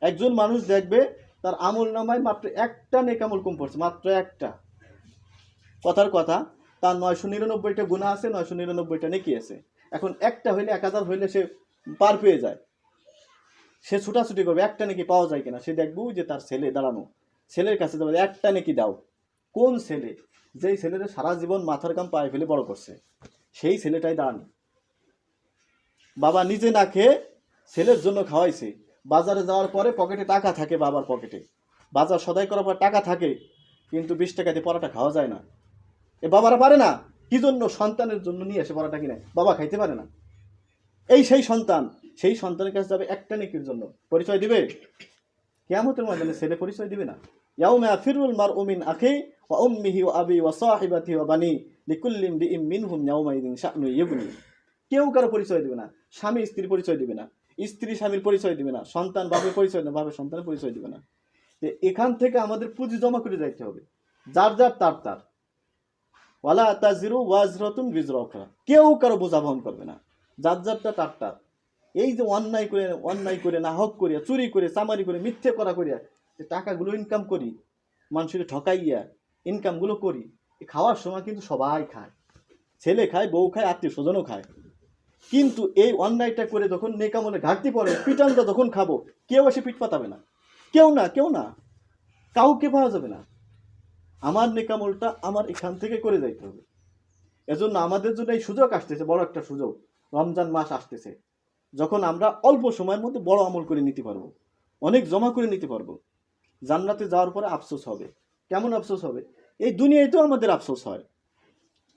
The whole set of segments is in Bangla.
একজন মানুষ দেখবে, তার আমল নামায় মাত্র একটা নেকামল কম পড়ছে, মাত্র একটা। কথার কথা, তার নয়শো নিরানব্বইটা গুণা আছে, নয়শো নিরানব্বইটা নেকি আছে। এখন একটা হইলে এক হাজার হইলে সে পার পেয়ে যায়। সে ছুটাছুটি করবে, একটা নাকি পাওয়া যায় কিনা, সে দেখব যে তার ছেলে দাঁড়ানো। ছেলের কাছে যাবে, একটা নাকি দাও। কোন ছেলে? যেই ছেলেটা সারা জীবন মাথার কাম পায়ে ফেলে বড় করছে। সেই ছেলেটাই দাঁড়ানো। বাবা নিজে না খেয়ে ছেলের জন্য খাওয়াইছে। বাজারে যাওয়ার পরে পকেটে টাকা থাকে বাবার পকেটে বাজার সদাই করার পর টাকা থাকে, কিন্তু বিশ টাকা দিয়ে পরাটা খাওয়া যায় না। এ বাবারা পারে না? কি জন্য সন্তানের জন্য নিয়ে এসে পরাটা কিনে? বাবা খাইতে পারে না। এই সেই সন্তান, সেই সন্তানের কাছে যাবে একটা নেকির জন্য। পরিচয় দিবে? কেয়ামতের ময়দানে ছেলে পরিচয় দিবে না। ইয়াউমা ফিরুল মার উমিন আখি ওয়া উম্মিহি আবি ওয়া সাহিবাতি ওয়া বানি লিকুল্লিম বিইম মিনহুম ইয়াউমাইদিন শানু ইবনি। কেউ কারও পরিচয় দিবে না। স্বামী স্ত্রীর পরিচয় দিবে না। স্ত্রী স্বামীর পরিচয় দিবে না, সন্তান বাপের পরিচয় না, বাপের সন্তানের পরিচয় দিবে না। যে এখান থেকে আমাদের পুঁজি জমা করে যাইতে হবে। যার যার, তার তার। ওয়ালা তাজিরু ওয়াজরাতুন বিজরা কেউ কারও বোঝা বহন করবে না। যার যারটা, তার তার। এই যে অন্যায় করে অন্যায় করে না হক করিয়া, চুরি করে, চামারি করে, মিথ্যে করা করিয়া, যে টাকাগুলো ইনকাম করি মানুষকে ঠকাইয়া ইনকামগুলো করি খাওয়ার সময় কিন্তু সবাই খায়। ছেলে খায়, বউ খায় আত্মীয় স্বজনও খায়। কিন্তু এই অন্যায়টা করে যখন নেকামলে ঘাটতি পড়ে, পিটানটা যখন খাব, কেউ এসে পিঠ পাতাবে না। কেউ না কেউ না। কাউকে পাওয়া যাবে না। আমার নেকামলটা আমার এখান থেকে করে যাইতে হবে। এজন্য আমাদের জন্য এই সুযোগ আসতেছে, বড় একটা সুযোগ। রমজান মাস আসতেছে। যখন আমরা অল্প সময়ের মধ্যে বড় আমল করে নিতে পারব, অনেক জমা করে নিতে পারব, জান্নাতে যাওয়ার পরে আফসোস হবে। কেমন আফসোস হবে? এই দুনিয়াতেও আমাদের আফসোস হয়।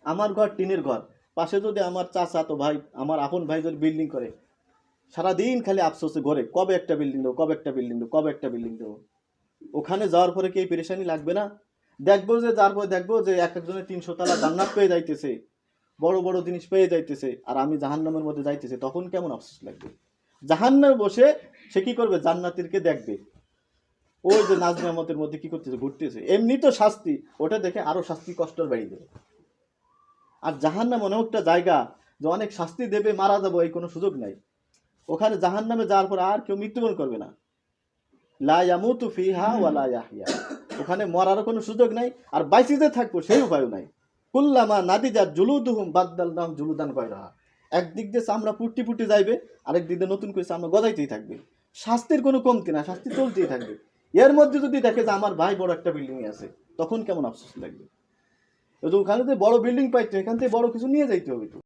আমার ঘর, টিনের ঘর। পাশে যদি আমার চাচা তো ভাই, আমার আপন ভাই যদি বিল্ডিং করে, সারাদিন খালি আফসোসে ঘরে, কবে একটা বিল্ডিং দেবো, কবে একটা বিল্ডিং দেবো, কবে একটা বিল্ডিং দেবো? ওখানে যাওয়ার পরে কি পেরেশানি লাগবে না? দেখব যে যার পরে দেখব যে এক একজনের তিনশো তালা জান্নাত পেয়ে যাইতেছে, বড় বড় জিনিস পেয়ে যাইতেছে, আর আমি জাহান্নামের মধ্যে যাইতেছে, তখন কেমন আফসোস লাগবে? জাহান্নামে বসে, সে কি করবে? জান্নাতিরকে দেখবে। ওই যে নাজমামতের মধ্যে কি করতেছে? ঘুরতেছে। এমনি তো শাস্তি, ওটা দেখে আরও শাস্তি কষ্ট বাড়িয়ে দেবে। আর জাহান জাহান্নাম এমন একটা জায়গা যে অনেক শাস্তি দেবে, মারা যাব, এই কোনো সুযোগ নাই। ওখানে জাহান্নামে যাওয়ার পর আর কেউ মৃত্যুবরণ করবে না। লা ইয়ামুতু ফিহা ওয়া লা ওখানে মরার কোনো সুযোগ নাই, আর বাইসিতে থাকব সেই উপায়ও নাই। কুল্লামা নাদিজা জুলুদুহুম বাদ্দাল নাম জুলুদান কয়রাহা একদিক দিয়ে চামড়া পুটি পুটি যাইবে, আরেক দিক দিয়ে নতুন করে চামড়া গজাইতেই থাকবে। শাস্তির কোনো কমতি না শাস্তি চলতেই থাকবে। এর মধ্যে যদি দেখে যে আমার ভাই বড় একটা বিল্ডিং আছে, তখন কেমন আফসোস লাগবে? তো ওখানে তো বড় বিল্ডিং পাইতো এখান থেকে বড় কিছু নিয়ে যাইতে হবে তো।